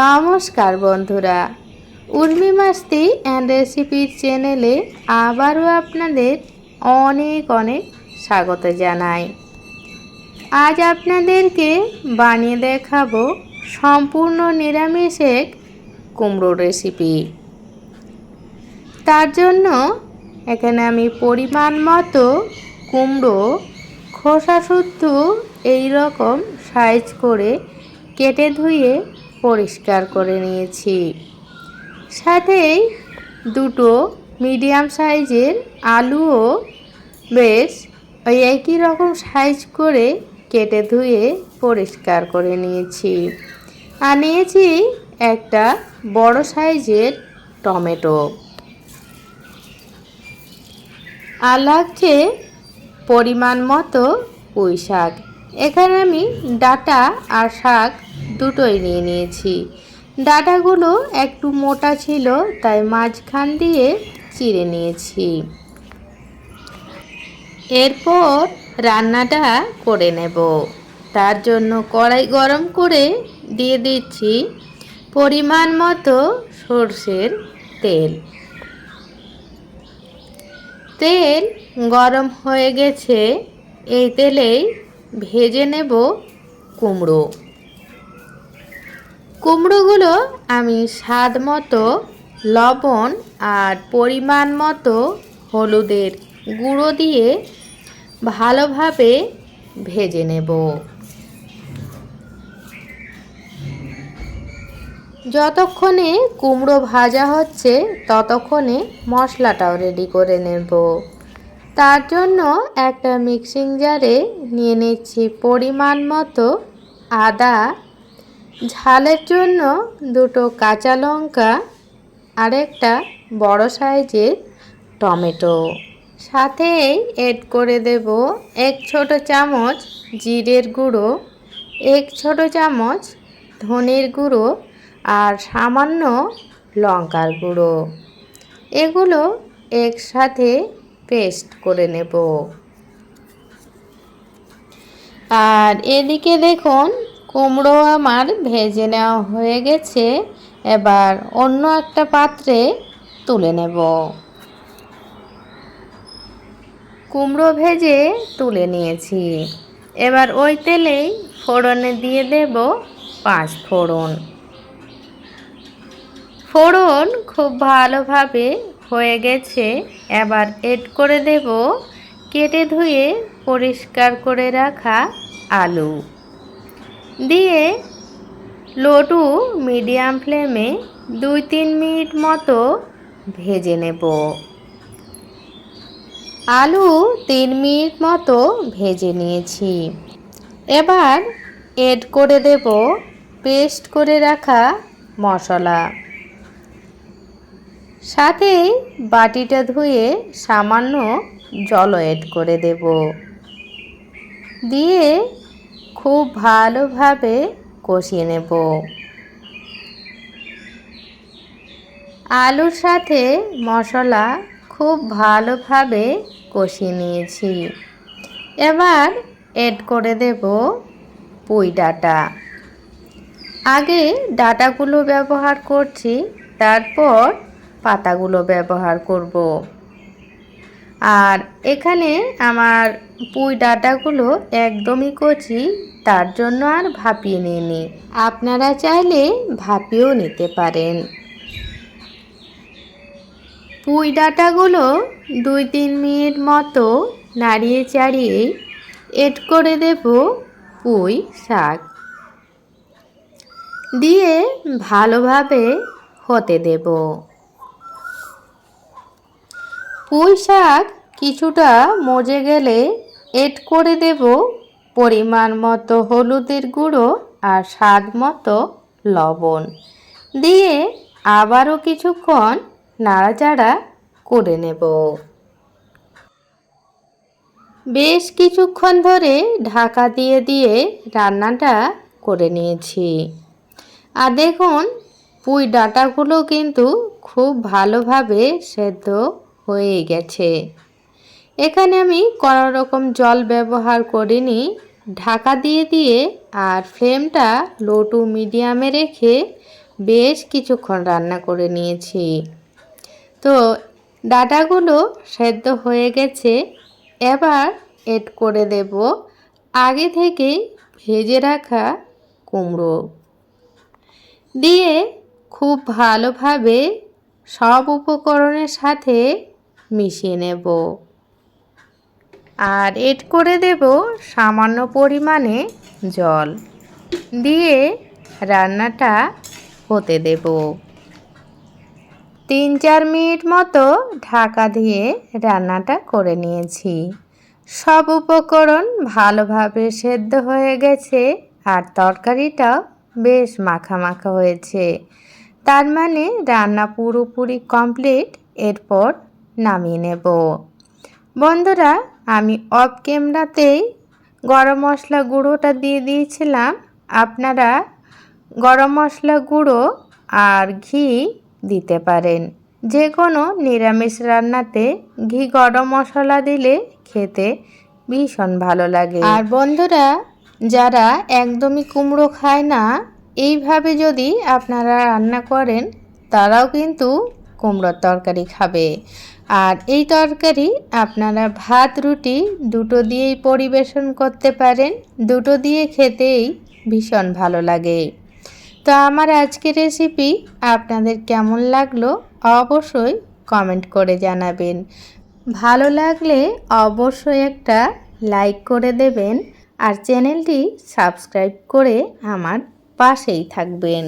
নমস্কার বন্ধুরা। উর্মি মাস্তি অ্যান্ড রেসিপির চ্যানেলে আবারও আপনাদের অনেক অনেক স্বাগত জানাই। আজ আপনাদেরকে বানিয়ে দেখাবো সম্পূর্ণ নিরামিষ এক কুমড়োর রেসিপি তার জন্য এখানে আমি পরিমাণ মতো কুমড়ো, খোসা শুদ্ধ এই রকম সাইজ করে কেটে ধুয়ে পরিষ্কার করে নিয়েছি। সাথেই দুটো মিডিয়াম সাইজের আলুও বেশ ওই একই রকম সাইজ করে কেটে ধুয়ে পরিষ্কার করে নিয়েছি। আর নিয়েছি একটা বড় সাইজের টমেটো। আর লাগছে পরিমাণ মতো পুঁই শাক এখানে আমি ডাটা আর শাক দুটোই নিয়ে নিয়েছি। ডাটাগুলো একটু মোটা ছিল, তাই মাঝখান দিয়ে চিড়ে নিয়েছি। এরপর রান্নাটা করে নেব। তার জন্য কড়াই গরম করে দিয়ে দিচ্ছি পরিমাণ মতো সর্ষের তেল। তেল গরম হয়ে গেছে, এই তেলেই ভেজে নেব কুমড়ো। কুমড়োগুলো আমি স্বাদ মতো, লবণ আর পরিমাণ মতো হলুদের গুঁড়ো দিয়ে ভালোভাবে ভেজে নেব। যতক্ষণে কুমড়ো ভাজা হচ্ছে, ততক্ষণে মশলাটাও রেডি করে নেব। তার জন্য একটা মিক্সিং জারে নিয়ে নিচ্ছি পরিমাণ মতো আদা, ঝালের জন্য দুটো কাঁচা লঙ্কা আরেকটা বড় সাইজের টমেটো। সাথেই এড করে দেব এক ছোট চামচ জিরের গুঁড়ো, এক ছোট চামচ ধনের গুঁড়ো আর সামান্য লঙ্কার গুঁড়ো। এগুলো একসাথে পেস্ট করে নেব। আর এদিকে দেখুন, কুমড়ো আমার ভেজে নেওয়া হয়ে গেছে। এবার অন্য একটা পাত্রে তুলে নেব। কুমড়ো ভেজে তুলে নিয়েছি। এবার ওই তেলেই ফোড়নে দিয়ে দেব পাঁচ ফোড়ন। ফোড়ন খুব ভালোভাবে হয়ে গেছে, এবার এড করে দেব কেটে ধুয়ে পরিষ্কার করে রাখা আলু। দিয়ে লো টু মিডিয়াম ফ্লেমে দুই তিন মিনিট মতো ভেজে নেব। আলু তিন মিনিট মতো ভেজে নিয়েছি। এবার এড করে দেব পেস্ট করে রাখা মশলা। সাথে বাটিটা ধুয়ে সামান্য জল এড করে দেব। দিয়ে খুব ভালোভাবে কষিয়ে নেব। আলুর সাথে মশলা খুব ভালোভাবে কষিয়ে নিয়েছি। এবার এড করে দেব পুঁই ডাটা। আগে ডাটাগুলো ব্যবহার করছি, তারপর পাতাগুলো ব্যবহার করব। আর এখানে আমার পুঁই ডাটাগুলো একদমই কচি, তার জন্য আর ভাপিয়ে নিইনি। আপনারা চাইলে ভাপিয়েও নিতে পারেন। পুঁই ডাটাগুলো দুই তিন মিনিট মতো নাড়িয়ে চাড়িয়ে এড করে দেব পুঁই শাক। দিয়ে ভালোভাবে হতে দেব। পুঁই শাক কিছুটা মজে গেলে এড করে দেব পরিমাণ মতো হলুদের গুঁড়ো আর স্বাদ মতো লবণ। দিয়ে আবারও কিছুক্ষণ নাড়াচাড়া করে নেব। বেশ কিছুক্ষণ ধরে ঢাকা দিয়ে দিয়ে রান্নাটা করে নিয়েছি। আর দেখুন, পুঁই ডাঁটাগুলো কিন্তু খুব ভালোভাবে সেদ্ধ হয়ে গেছে। এখানে আমি কোনো রকম জল ব্যবহার করিনি। ঢাকা দিয়ে দিয়ে আর ফ্লেমটা লো টু মিডিয়ামে রেখে বেশ কিছুক্ষণ রান্না করে নিয়েছি। তো ডাটাগুলো সেদ্ধ হয়ে গেছে। এবার এড করে দেব আগে থেকেই ভেজে রাখা কুমড়ো। দিয়ে খুব ভালোভাবে সব উপকরণের সাথে মিশিয়ে নেব। আর এড করে দেব সামান্য পরিমাণে জল। দিয়ে রান্নাটা হতে দেব। তিন চার মিনিট মতো ঢাকা দিয়ে রান্নাটা করে নিয়েছি। সব উপকরণ ভালোভাবে সেদ্ধ হয়ে গেছে আর তরকারিটাও বেশ মাখা মাখা হয়েছে। তার মানে রান্না পুরোপুরি কমপ্লিট। এরপর নামিয়ে নেব। বন্ধুরা, আমি অফ ক্যামেরাতেই গরম মশলা গুঁড়োটা দিয়ে দিয়েছিলাম। আপনারা গরম মশলা গুঁড়ো আর ঘি দিতে পারেন। যে কোনো নিরামিষ রান্নাতে ঘি গরম মশলা দিলে খেতে ভীষণ ভালো লাগে। আর বন্ধুরা, যারা একদমই কুমড়ো খায় না, এইভাবে যদি আপনারা রান্না করেন, তারাও কিন্তু কুমড়োর তরকারি খাবে। আর এই তরকারি আপনারা ভাত, রুটি দুটো দিয়েই পরিবেশন করতে পারেন। দুটো দিয়ে খেতেই ভীষণ ভালো লাগে। তো আমার আজকের রেসিপি আপনাদের কেমন লাগল অবশ্যই কমেন্ট করে জানাবেন। ভালো লাগলে অবশ্যই একটা লাইক করে দেবেন আর চ্যানেলটি সাবস্ক্রাইব করে আমার পাশেই থাকবেন।